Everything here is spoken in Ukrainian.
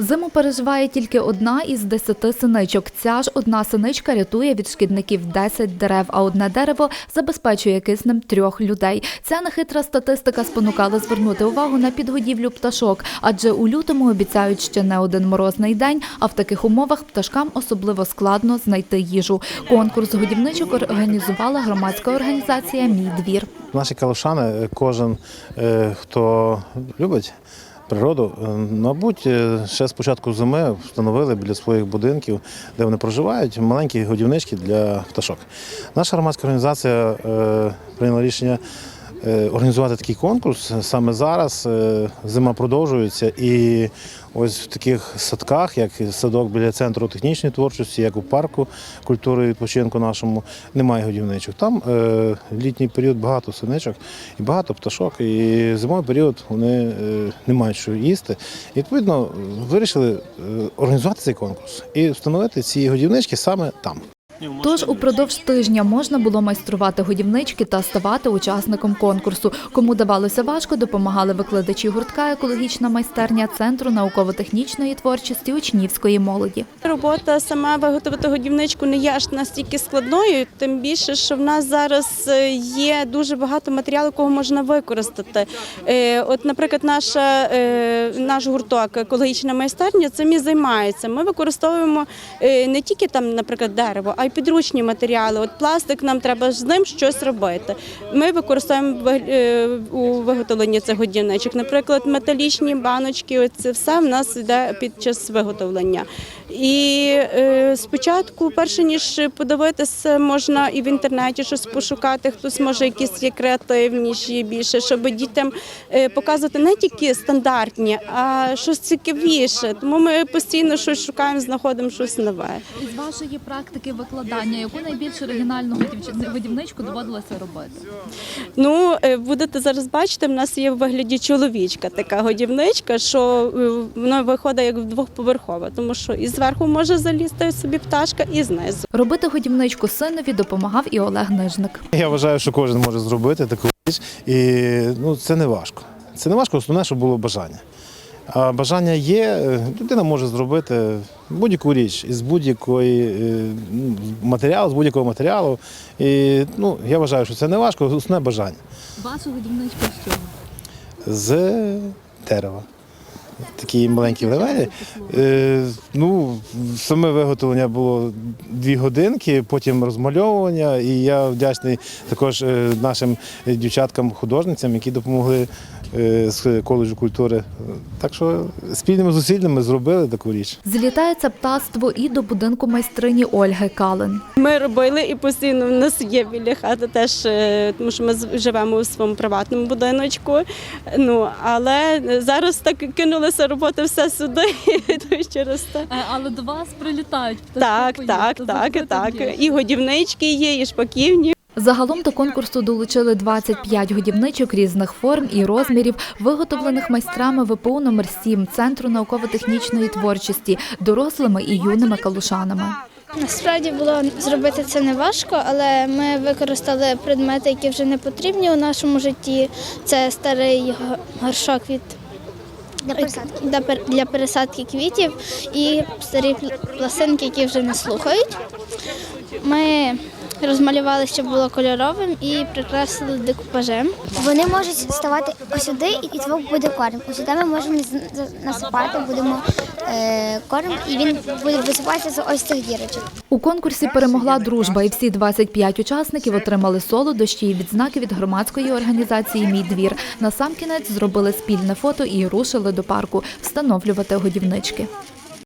Зиму переживає тільки одна із десяти синичок. Ця ж одна синичка рятує від шкідників 10 дерев, а одне дерево забезпечує киснем трьох людей. Ця нехитра статистика спонукала звернути увагу на підгодівлю пташок, адже у лютому обіцяють ще не один морозний день, а в таких умовах пташкам особливо складно знайти їжу. Конкурс годівничок організувала громадська організація Мій двір. Наші калушани, е, кожен, е, хто любить природу, е, мабуть, е, ще з початку зими встановили біля своїх будинків, де вони проживають, маленькі годівнички для пташок. Наша громадська організація е, прийняла рішення. Е, Організувати такий конкурс саме зараз е, зима продовжується, і ось в таких садках, як садок біля центру технічної творчості, як у парку культури і відпочинку нашому, немає годівничок. Там е, літній період багато синичок і багато пташок. І зимовий період вони не мають що їсти. І відповідно вирішили організувати цей конкурс і встановити ці годівнички саме там. Тож упродовж тижня можна було майструвати годівнички та ставати учасником конкурсу. Кому давалося важко, допомагали викладачі гуртка Екологічна майстерня Центру науково-технічної творчості учнівської молоді. Робота сама виготовити годівничку не є аж настільки складною, тим більше, що в нас зараз е, є дуже багато матеріалу, якого можна використати. Е, От, наприклад, наша, е, наш гурток екологічна майстерня цим і займається. Ми використовуємо не тільки там, наприклад, дерево, а й підручні матеріали. От пластик нам треба з ним щось робити. Ми використовуємо е, у виготовленні цих годівничок. Наприклад, металічні баночки, це все в нас йде під час виготовлення. І е, спочатку, перше ніж подивитися, можна і в інтернеті щось пошукати. Хтось може якісь є креативніші більше, щоб дітям е, показувати не тільки стандартні, а щось цікавіше. Тому ми постійно щось шукаємо, знаходимо щось нове. Із вашої практики викладання, яку найбільш оригінальну годівничку доводилося робити? Ну, е, будете зараз бачити, в нас є в вигляді чоловічка така годівничка, що е, воно виходить як двохповерхова, тому що і зверху може залізти собі пташка, і знизу. Робити годівничку синові допомагав і Олег Нижник. Я вважаю, що кожен може зробити таку річ, і ну, це не важко. Це не важко, основне, щоб було бажання. А бажання є, е, людина може зробити будь-яку річ із будь-якої е, матеріалу, з будь-якого матеріалу. І ну, я вважаю, що це не важко, основне бажання. Вашу годівничку з чого? З дерева. Такі маленькі левелі. Ну, саме виготовлення було дві годинки, потім розмальовування. І я вдячний також е, нашим дівчаткам-художницям, які допомогли е, з коледжу культури. Так що спільними зусиллями зробили таку річ. Злітається птаство і до будинку майстрині Ольги Калин. Ми робили і постійно в нас є біля хати теж, е, тому що ми живемо у своєму приватному будиночку. Ну але зараз так кинулася робота все сюди, через те. Але до вас прилітають Так, так, так, так. І годівнички є, і шпаківні. Загалом до конкурсу долучили 25 годівничок різних форм і розмірів, виготовлених майстрами ВПУ номер 7 Центру науково-технічної творчості, дорослими і юними калушанами. Насправді було зробити це не важко, але ми використали предмети, які вже не потрібні у нашому житті. Це старий горшок від для пересадки для пересадки квітів і старі пл- пластинки, які вже не слухають. Ми розмалювали, щоб було кольоровим, і прикрасили декупажем. Вони можуть ставати сюди, і це буде корм. Сюди ми можемо насипати, будемо е, корм, і він буде висипатися з ось цих дірочок. У конкурсі перемогла дружба, і всі 25 учасників отримали солодощі і відзнаки від громадської організації Мій двір. Насамкінець зробили спільне фото і рушили до парку встановлювати годівнички.